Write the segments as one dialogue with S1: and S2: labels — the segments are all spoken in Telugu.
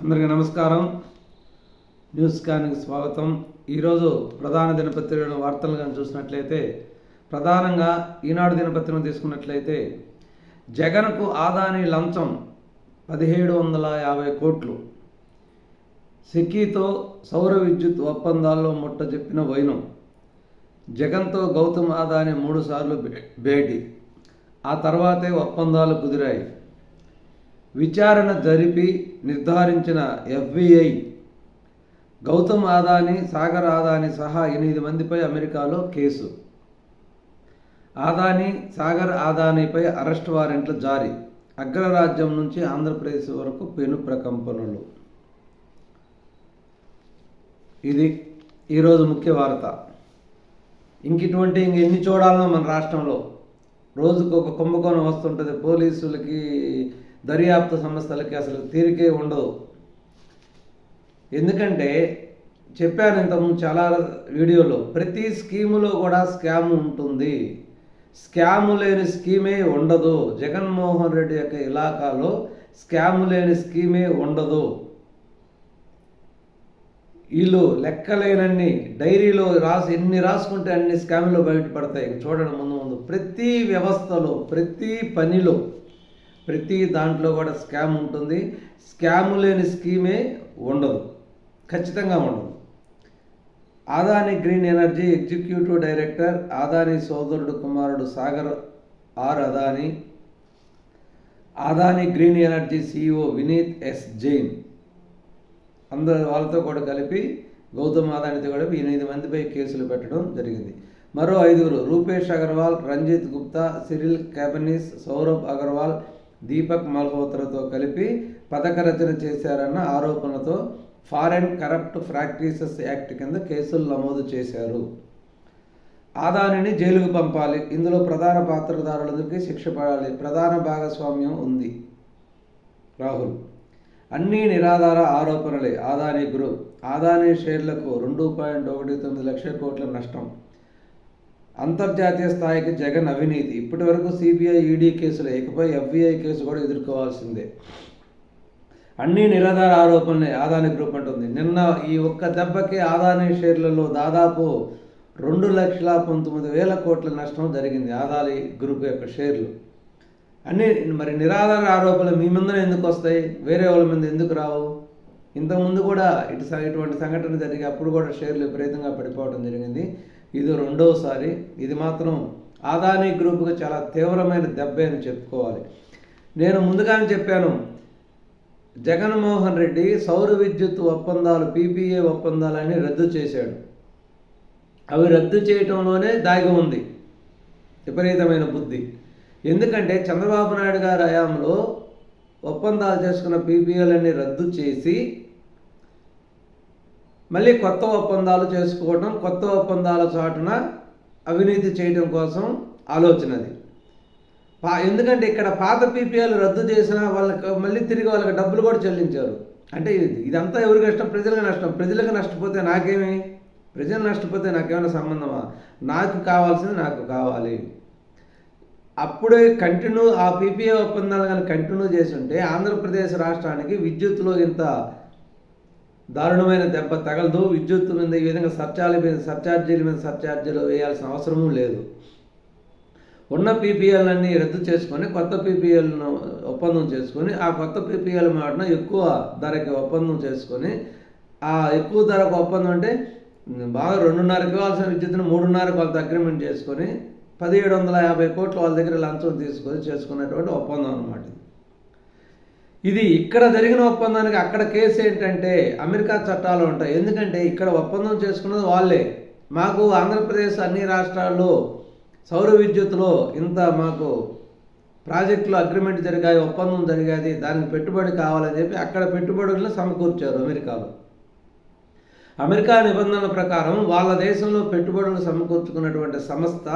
S1: అందరికీ నమస్కారం. న్యూస్ స్కాన్కి స్వాగతం. ఈరోజు ప్రధాన దినపత్రికలను వార్తలు కానీ చూసినట్లయితే ప్రధానంగా ఈనాడు దినపత్రికను తీసుకున్నట్లయితే జగన్కు ఆదాని లంచం పదిహేడు వందల యాభై కోట్లు. సెకీతో సౌర విద్యుత్ ఒప్పందాల్లో ముట్ట చెప్పిన వైనం. జగన్తో గౌతమ్ ఆదాని మూడుసార్లు భేటీ. ఆ తర్వాతే ఒప్పందాలు కుదిరాయి. విచారణ జరిపి నిర్ధారించిన ఎఫ్బిఐ గౌతమ్ ఆదాని సాగర్ ఆదాని సహా ఎనిమిది మందిపై అమెరికాలో కేసు. ఆదాని సాగర్ ఆదానిపై అరెస్ట్ వారెంట్లు జారీ. అగ్రరాజ్యం నుంచి ఆంధ్రప్రదేశ్ వరకు పెను ప్రకంపనలు. ఇది ఈరోజు ముఖ్య వార్త. ఇంక ఇటువంటి ఇంక ఎన్ని చూడాలనో మన రాష్ట్రంలో. రోజుకు ఒక కుంభకోణం వస్తుంటుంది. పోలీసులకి దర్యాప్తు సంస్థలకి అసలు తీరికే ఉండదు. ఎందుకంటే చెప్పాను ఇంతకుముందు చాలా వీడియోలో ప్రతి స్కీములో కూడా స్కామ్ ఉంటుంది. స్కామ్ లేని స్కీమే ఉండదు. జగన్మోహన్ రెడ్డి యొక్క ఇలాకాలో స్కామ్ లేని స్కీమే ఉండదు. వీళ్ళు లెక్కలేనన్ని డైరీలో రాసి ఎన్ని రాసుకుంటే అన్ని స్కాములు బయటపడతాయి. చూడండి ముందు ముందు ప్రతి వ్యవస్థలో ప్రతి పనిలో ప్రతి దాంట్లో కూడా స్కామ్ ఉంటుంది. స్కామ్ లేని స్కీమే ఉండదు. ఖచ్చితంగా ఉండదు. Adani green energy executive director Adani సోదరుడు కుమారుడు Sagar R Adani Adani green energy CEO Vineet S Jain. అందరు వాళ్ళతో కూడా కలిపి గౌతమ్ ఆదానితో కూడా ఎనిమిది మందిపై కేసులు పెట్టడం జరిగింది. మరో ఐదుగురు రూపేష్ అగర్వాల్ రంజిత్ గుప్తా సిరిల్ క్యాబనీస్ సౌరభ్ అగర్వాల్ దీపక్ మల్హోత్రతో కలిపి పథక రచన చేశారన్న ఆరోపణతో ఫారెన్ కరప్ట్ ప్రాక్టీసెస్ యాక్ట్ కింద కేసులు నమోదు చేశారు. ఆదానిని జైలుకు పంపాలి. ఇందులో ప్రధాన పాత్రదారులందరికీ శిక్ష పడాలి. ప్రధాన భాగస్వామ్యం ఉంది. రాహుల్ అన్ని నిరాధార ఆరోపణలే. ఆదాని గ్రూప్ ఆదాని షేర్లకు రెండు పాయింట్ ఒకటి తొమ్మిది లక్షల కోట్ల నష్టం. అంతర్జాతీయ స్థాయికి జగన్ అవినీతి. ఇప్పటి వరకు సిబిఐ ఈడీ కేసులు ఇకపై ఎఫ్బిఐ కేసు కూడా ఎదుర్కోవాల్సిందే. అన్ని నిరాధార ఆరోపణలే ఆదాని గ్రూప్ అంటుంది. నిన్న ఈ ఒక్క దెబ్బకి ఆదాని షేర్లలో దాదాపు రెండు లక్షల పంతొమ్మిది వేల కోట్ల నష్టం జరిగింది ఆదాని గ్రూప్ యొక్క షేర్లు. అన్ని మరి నిరాధార ఆరోపణలు మీ ముందర ఎందుకు వస్తాయి? వేరే వాళ్ళ మీద ఎందుకు రావు? ఇంతకుముందు కూడా ఇటు ఇటువంటి సంఘటన జరిగి అప్పుడు కూడా షేర్లు విపరీతంగా పడిపోవడం జరిగింది. ఇది రెండవసారి ఇది మాత్రం ఆదాని గ్రూప్కి చాలా తీవ్రమైన దెబ్బే అని చెప్పుకోవాలి. నేను ముందుగానే చెప్పాను జగన్మోహన్ రెడ్డి సౌర విద్యుత్ ఒప్పందాలు పీపీఏ ఒప్పందాలని రద్దు చేశాడు. అవి రద్దు చేయటంలోనే దాగి ఉంది. విపరీతమైన బుద్ధి. ఎందుకంటే చంద్రబాబు నాయుడు గారి హయాంలో ఒప్పందాలు చేసుకున్న పీపీఏలన్నీ రద్దు చేసి మళ్ళీ కొత్త ఒప్పందాలు చేసుకోవడం కొత్త ఒప్పందాల చాటున అవినీతి చేయడం కోసం ఆలోచనది పా ఎందుకంటే ఇక్కడ పాత పీపీఎల్ రద్దు చేసిన వాళ్ళకి మళ్ళీ తిరిగి వాళ్ళకి డబ్బులు కూడా చెల్లించారు. అంటే ఇది- ఇదంతా ఎవరికి నష్టం ప్రజలకు నష్టం. ప్రజలకు నష్టపోతే నాకేమి? ప్రజలు నష్టపోతే నాకేమైనా సంబంధమా? నాకు కావాల్సింది నాకు కావాలి. అప్పుడే కంటిన్యూ ఆ పీపీఏ ఒప్పందాలు కానీ కంటిన్యూ చేసి ఉంటే ఆంధ్రప్రదేశ్ రాష్ట్రానికి విద్యుత్తులో ఇంత దారుణమైన దెబ్బ తగలదు. విద్యుత్ మీద ఈ విధంగా సర్చార్జీల మీద సర్చార్జీల మీద సర్చార్జీలు వేయాల్సిన అవసరమూ లేదు. ఉన్న పీపీఎల్ రద్దు చేసుకొని కొత్త పీపీఎల్ను ఒప్పందం చేసుకొని ఆ కొత్త పీపీఎల్ మాటన ఎక్కువ ధరకి ఒప్పందం చేసుకొని ఆ ఎక్కువ ధరకు ఒప్పందం అంటే బాగా రెండున్నరకు ఇవ్వాల్సిన విద్యుత్తును మూడున్నరకు వాళ్ళతో అగ్రిమెంట్ చేసుకొని పదిహేడు వందల యాభై కోట్లు వాళ్ళ దగ్గర లంచం తీసుకొని చేసుకున్నటువంటి ఒప్పందం అనమాట ఇది ఇక్కడ జరిగిన ఒప్పందానికి అక్కడ కేసు ఏంటంటే అమెరికా చట్టాలు ఉంటాయి. ఎందుకంటే ఇక్కడ ఒప్పందం చేసుకున్నది వాళ్ళే. మాకు ఆంధ్రప్రదేశ్ అన్ని రాష్ట్రాల్లో సౌర విద్యుత్తులో ఇంత మాకు ప్రాజెక్టులో అగ్రిమెంట్ జరిగాయి ఒప్పందం జరిగాది దానికి పెట్టుబడి కావాలని చెప్పి అక్కడ పెట్టుబడులను సమకూర్చారు అమెరికాలో. అమెరికా నిబంధనల ప్రకారం వాళ్ళ దేశంలో పెట్టుబడులు సమకూర్చుకున్నటువంటి సంస్థ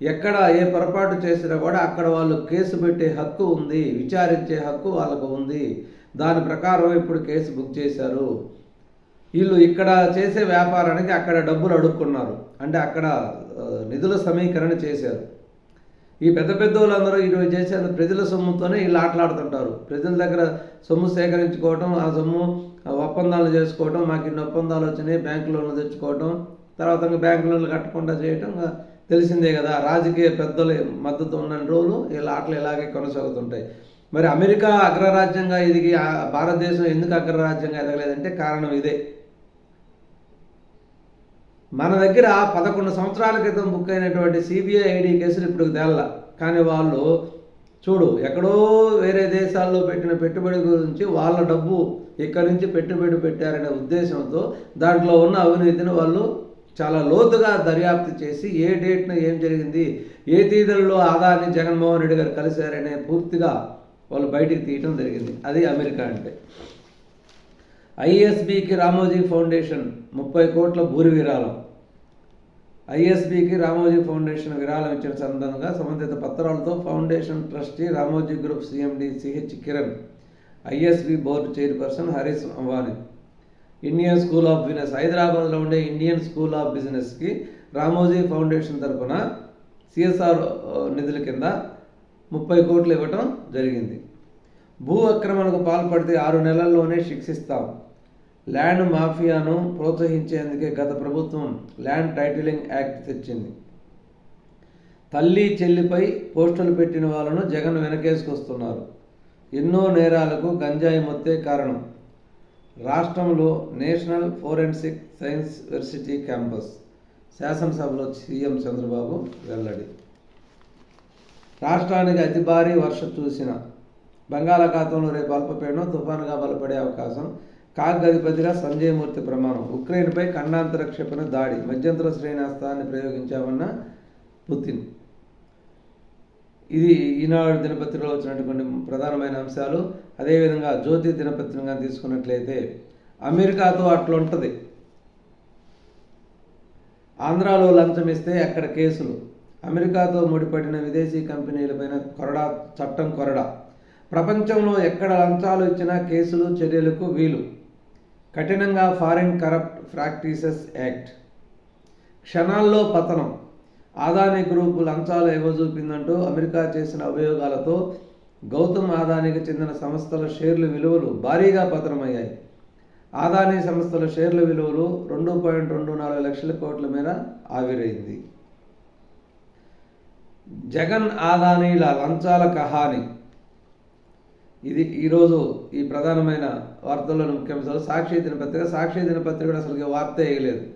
S1: ఎక్కడ ఏ పొరపాటు చేసినా కూడా అక్కడ వాళ్ళు కేసు పెట్టే హక్కు ఉంది విచారించే హక్కు వాళ్ళకు ఉంది. దాని ప్రకారం ఇప్పుడు కేసు బుక్ చేశారు. వీళ్ళు ఇక్కడ చేసే వ్యాపారానికి అక్కడ డబ్బులు అడుక్కున్నారు. అంటే అక్కడ నిధుల సమీకరణ చేశారు. ఈ పెద్ద పెద్ద వాళ్ళందరూ ఈరోజు చేసే ప్రజల సొమ్ముతోనే వీళ్ళు ఆటలాడుతుంటారు. ప్రజల దగ్గర సొమ్ము సేకరించుకోవటం ఆ సొమ్ము ఆ ఒప్పందాలు చేసుకోవటం మాకు ఇన్ని ఒప్పందాలు వచ్చినాయి బ్యాంకు లోన్లు తెచ్చుకోవటం తర్వాత బ్యాంకు లోన్లు కట్టకుండా చేయటం ఇంకా తెలిసిందే కదా రాజకీయ పెద్దలు మద్దతు ఉన్న రోజులు వీళ్ళ ఆటలు ఇలాగే కొనసాగుతుంటాయి. మరి అమెరికా అగ్రరాజ్యంగా ఎదిగి ఆ భారతదేశం ఎందుకు అగ్రరాజ్యంగా ఎదగలేదంటే కారణం ఇదే. మన దగ్గర పదకొండు సంవత్సరాల క్రితం బుక్ అయినటువంటి సిబిఐ ఐడి కేసులు ఇప్పుడు తేల. కానీ వాళ్ళు చూడు ఎక్కడో వేరే దేశాల్లో పెట్టిన పెట్టుబడి గురించి వాళ్ళ డబ్బు ఇక్కడి నుంచి పెట్టుబడి పెట్టారనే ఉద్దేశంతో దాంట్లో ఉన్న అవినీతిని వాళ్ళు చాలా లోతుగా దర్యాప్తు చేసి ఏ డేట్న ఏం జరిగింది ఏ తీదల్లో ఆదాన్ని జగన్మోహన్ రెడ్డి గారు కలిశారనే పూర్తిగా వాళ్ళు బయటికి తీయటం జరిగింది. అది అమెరికా అంటే. ఐఎస్బికి రామోజీ ఫౌండేషన్ ముప్పై కోట్ల భూరి విరాళం. ఐఎస్బికి రామోజీ ఫౌండేషన్ విరాళం ఇచ్చిన సందర్భంగా సంబంధిత పత్రాలతో foundation trustee Ramoji group CMD CH Kiran ISB board chairperson Harish Ambani Indian school of business హైదరాబాద్లో ఉండే ఇండియన్ స్కూల్ ఆఫ్ బిజినెస్కి రామోజీ ఫౌండేషన్ తరఫున సిఎస్ఆర్ నిధుల కింద ముప్పై కోట్లు ఇవ్వటం జరిగింది. భూ అక్రమణకు పాల్పడితే ఆరు నెలల్లోనే శిక్షిస్తాం. ల్యాండ్ మాఫియాను ప్రోత్సహించేందుకే గత ప్రభుత్వం ల్యాండ్ టైటిలింగ్ యాక్ట్ తెచ్చింది. తల్లి చెల్లిపై పోస్టులు పెట్టిన వాళ్ళను జగన్ వెనకేసుకొస్తున్నారు. ఎన్నో నేరాలకు గంజాయి మొత్తే కారణం. రాష్ట్రంలో national forensic science university campus శాసనసభలో సీఎం చంద్రబాబు వెల్లడి. రాష్ట్రానికి అతి భారీ వర్షం చూసిన బంగాళాఖాతంలో రేపు అల్పపీడనం తుఫానుగా బలపడే అవకాశం కాగ్ అధిపతిగా సంజయ్ మూర్తి ప్రమాణం. ఉక్రెయిన్పై ఖండాంతర క్షిపణి దాడి మధ్యంతర శ్రేణాస్త్రాన్ని ప్రయోగించామన్న పుతిన్. ఇది ఈనాడు దినపత్రికలో వచ్చినటువంటి ప్రధానమైన అంశాలు. అదేవిధంగా జ్యోతి దినపత్రికగా తీసుకున్నట్లయితే అమెరికాతో అట్లుంటుంది ఆంధ్రాలో లంచం ఇస్తే అక్కడ కేసులు. అమెరికాతో ముడిపడిన విదేశీ కంపెనీలపైన కొరడా చట్టం కొరడా. ప్రపంచంలో ఎక్కడ లంచాలు ఇచ్చినా కేసులు చర్యలకు వీలు. కఠినంగా ఫారిన్ కరప్ట్ ప్రాక్టీసెస్ యాక్ట్. క్షణాల్లో పతనం. ఆదాని గ్రూపు లంచాలు ఇవ్వజూపిందంటూ అమెరికా చేసిన అభియోగాలతో గౌతమ్ ఆదానికి చెందిన సంస్థల షేర్ల విలువలు భారీగా పతనమయ్యాయి. ఆదానీ సంస్థల షేర్ల విలువలు రెండు పాయింట్ రెండు నాలుగు లక్షల కోట్ల మేర ఆవిరైంది. జగన్ ఆదానీల లంచాల కహాని. ఇది ఈరోజు ఈ ప్రధానమైన వార్తల్లోని ముఖ్యాంశాలు. సాక్షి దినపత్రిక సాక్షి దినపత్రిక కూడా అసలు వార్త వేయలేదు.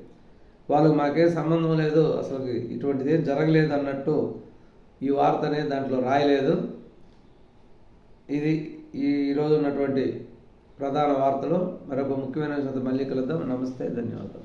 S1: వాళ్ళకి మాకేం సంబంధం లేదు అసలు ఇటువంటిది ఏం జరగలేదు అన్నట్టు ఈ వార్త అనేది దాంట్లో రాయలేదు. ఇది ఈరోజు ఉన్నటువంటి ప్రధాన వార్తలు. మరొక ముఖ్యమైన మళ్ళీ కలుద్దాం నమస్తే ధన్యవాదాలు.